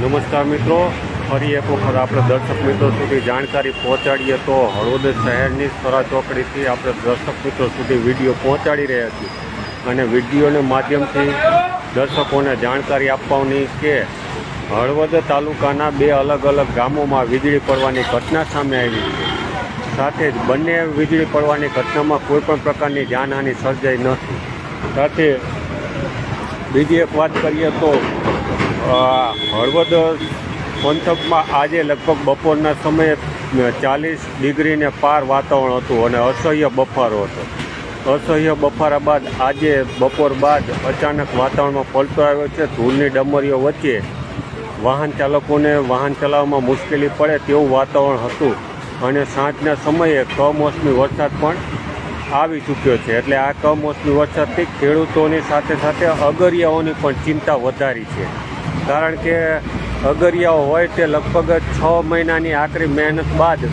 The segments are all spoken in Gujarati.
નમસ્કાર મિત્રો, ફરી એક વખત આપણે દર્શક મિત્રો સુધી જાણકારી પહોંચાડીએ તો હળવદ શહેરની સ્વરા ચોકડીથી આપણે દર્શક મિત્રો સુધી વીડિયો પહોંચાડી રહ્યા છીએ. અને વિડીયોના માધ્યમથી દર્શકોને જાણકારી આપવાની કે હળવદ તાલુકાના બે અલગ અલગ ગામોમાં વીજળી પડવાની ઘટના સામે આવી છે. સાથે જ બંને વીજળી પડવાની ઘટનામાં કોઈપણ પ્રકારની જાનહાનિ સર્જાઈ નથી. સાથે બીજી એક વાત કરીએ તો હળવદ પંથકમાં આજે લગભગ બપોરના સમયે ચાલીસ ડિગ્રીને પાર વાતાવરણ હતું અને અસહ્ય બફારો હતો. અસહ્ય બફારા બાદ આજે બપોર બાદ અચાનક વાતાવરણમાં પલટો આવ્યો છે. ધૂળની ડમરીઓ વચ્ચે વાહન ચાલકોને વાહન ચલાવવામાં મુશ્કેલી પડે તેવું વાતાવરણ હતું. અને સાંજના સમયે કમોસમી વરસાદ પણ આવી ચૂક્યો છે. એટલે આ કમોસમી વરસાદથી ખેડૂતોની સાથે સાથે અગરિયાઓની પણ ચિંતા વધારી છે. કારણ કે અગરિયાઓ હોય તે લગભગ છ મહિનાની આકરી મહેનત બાદ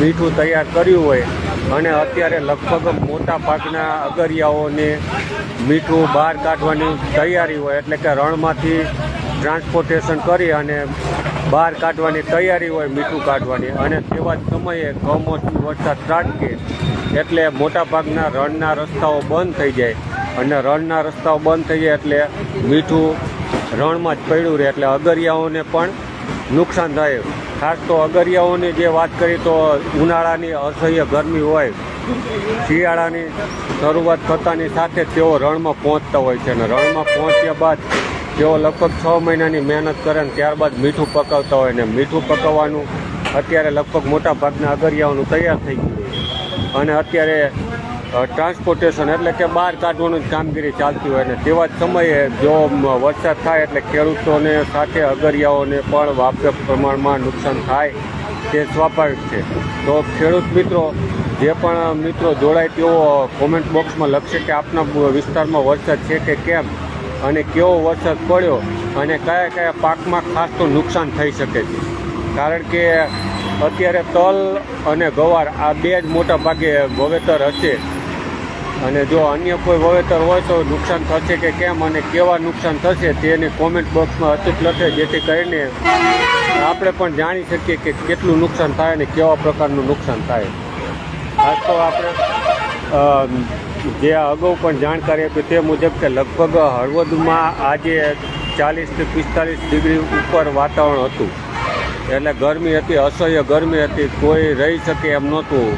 મીઠું તૈયાર કર્યું હોય અને અત્યારે લગભગ મોટા ભાગના અગરિયાઓને મીઠું બહાર કાઢવાની તૈયારી હોય એટલે કે રણમાંથી ટ્રાન્સપોર્ટેશન કરી અને બહાર કાઢવાની તૈયારી હોય, મીઠું કાઢવાની. અને તેવા જ સમયે કમોસમી વરસાદ ત્રાટકે એટલે મોટાભાગના રણના રસ્તાઓ બંધ થઈ જાય. અને રણના રસ્તાઓ બંધ થઈ જાય એટલે મીઠું રણમાં જ પડ્યું રહે. એટલે અગરિયાઓને પણ નુકસાન થાય. ખાસ તો અગરિયાઓની જે વાત કરી તો ઉનાળાની અસહ્ય ગરમી હોય, શિયાળાની શરૂઆત થતાની સાથે તેઓ રણમાં પહોંચતા હોય છે. અને રણમાં પહોંચ્યા બાદ તેઓ લગભગ છ મહિનાની મહેનત કરે ને ત્યારબાદ મીઠું પકાવતા હોય ને મીઠું પકાવવાનું અત્યારે લગભગ મોટા ભાગના અગરિયાઓનું તૈયાર થઈ ગયું અને અત્યારે ટ્રાન્સપોર્ટેશન એટલે કે બહાર કાઢવાનું જ કામગીરી ચાલતી હોય ને તેવા જ સમયે જો વરસાદ થાય એટલે ખેડૂતોને સાથે અગરિયાઓને પણ વ્યાપક પ્રમાણમાં નુકસાન થાય તે સ્વાભાવિક છે. તો ખેડૂત મિત્રો, જે પણ મિત્રો જોડાય તેઓ કોમેન્ટ બોક્સમાં લખશે કે આપના વિસ્તારમાં વરસાદ છે કે કેમ? અને કેવો વરસાદ પડ્યો અને કયા કયા પાકમાં ખાસ તો નુકસાન થઈ શકે છે. કારણ કે અત્યારે તલ અને ગવાર આ બે જ મોટા ભાગે વાવેતર હશે. અને જો અન્ય કોઈ વાવેતર હોય તો નુકસાન થશે કે કેમ અને કેવા નુકસાન થશે તેની કોમેન્ટ બોક્સમાં અચૂક લખે, જેથી કરીને આપણે પણ જાણી શકીએ કે કેટલું નુકસાન થાય અને કેવા પ્રકારનું નુકસાન થાય. ખાસ તો આપણે જે અગાઉ પણ જાણકારી આપી તે મુજબ કે લગભગ હળવદમાં આજે ચાલીસથી પિસ્તાલીસ ડિગ્રી ઉપર વાતાવરણ હતું. એટલે ગરમી હતી, અસહ્ય ગરમી હતી, કોઈ રહી શકે એમ નહોતું.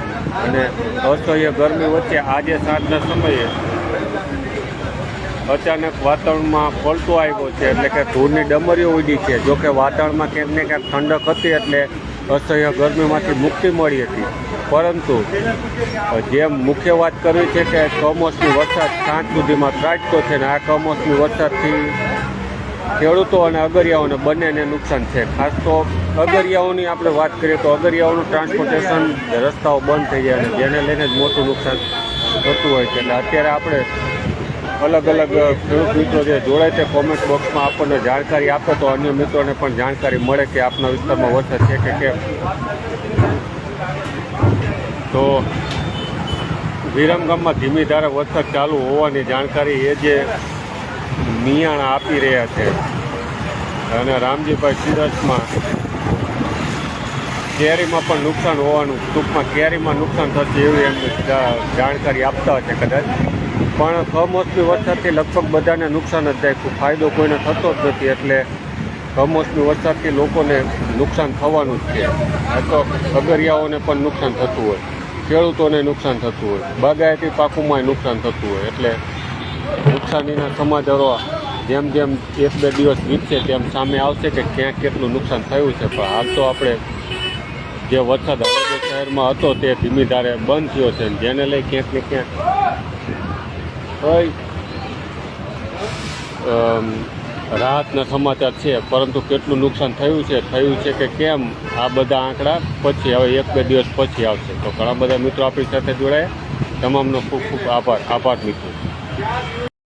અને અસહ્ય ગરમી વચ્ચે આજે સાંજના સમયે અચાનક વાતાવરણમાં પલટો આવ્યો છે, એટલે કે ધૂળની ડમરીઓ ઉડી છે. જો કે વાતાવરણમાં ક્યાંક ને ક્યાંક ઠંડક હતી, એટલે અસહ્ય ગરમીમાંથી મુક્તિ મળી હતી. પરંતુ, જેમ મુખ્ય વાત કરવી છે કે કમોસમી વરસાદ સાંજ સુધીમાં ત્રાટતો છે ને આ કમોસમી વરસાદથી ખેડૂતો અને અગરિયાઓને બંનેને નુકસાન છે. ખાસ તો અગરિયાઓની આપણે વાત કરીએ તો અગરિયાઓનું ટ્રાન્સપોર્ટેશન રસ્તાઓ બંધ થઈ જાય અને જેને લઈને જ મોટું નુકસાન થતું હોય છે. એટલે અત્યારે આપણે અલગ અલગ ખેડૂત મિત્રો જે જોડાય તે કોમેન્ટ બોક્સમાં આપણને જાણકારી આપે તો અન્ય મિત્રોને પણ જાણકારી મળે કે આપના વિસ્તારમાં વરસાદ છે કે કેમ. તો વિરમગામમાં ધીમી ધારે વરસાદ ચાલુ હોવાની જાણકારી એ જે મિયાણા આપી રહ્યા છે. અને રામજીભાઈ સુરતમાં કેરીમાં પણ નુકસાન હોવાનું, ટૂંકમાં કેરીમાં નુકસાન થશે એવી એમની જાણકારી આપતા હશે કદાચ. પણ કમોસમી વરસાદથી લગભગ બધાને નુકસાન જ થાય ફાયદો કોઈને થતો જ નથી, એટલે કમોસમી વરસાદથી લોકોને નુકસાન થવાનું જ છે. આ તો પણ નુકસાન થતું હોય. ખેડૂતોને નુકસાન થતું હોય. બાગાયતી પાકોમાં નુકસાન થતું હોય. એટલે નુકસાનીના સમાચારો જેમ જેમ એક બે દિવસ વીતશે તેમ સામે આવશે કે ક્યાં કેટલું નુકસાન થયું છે. પણ હાલ તો આપણે જે વરસાદ હળવદ શહેરમાં હતો તે ધીમી ધારે બંધ થયો છે. જેને લઈ ક્યાંક ને ક્યાંક અમ, રાહતના સમાચાર છે પરંતુ કેટલું નુકસાન થયું છે? થયું છે કે કેમ આ બધા આંકડા? પછી હવે એક બે દિવસ પછી આવશે. તો ઘણા બધા મિત્રો આપણી સાથે જોડાયા. તમામનો ખૂબ ખૂબ આભાર. આભાર મિત્રો.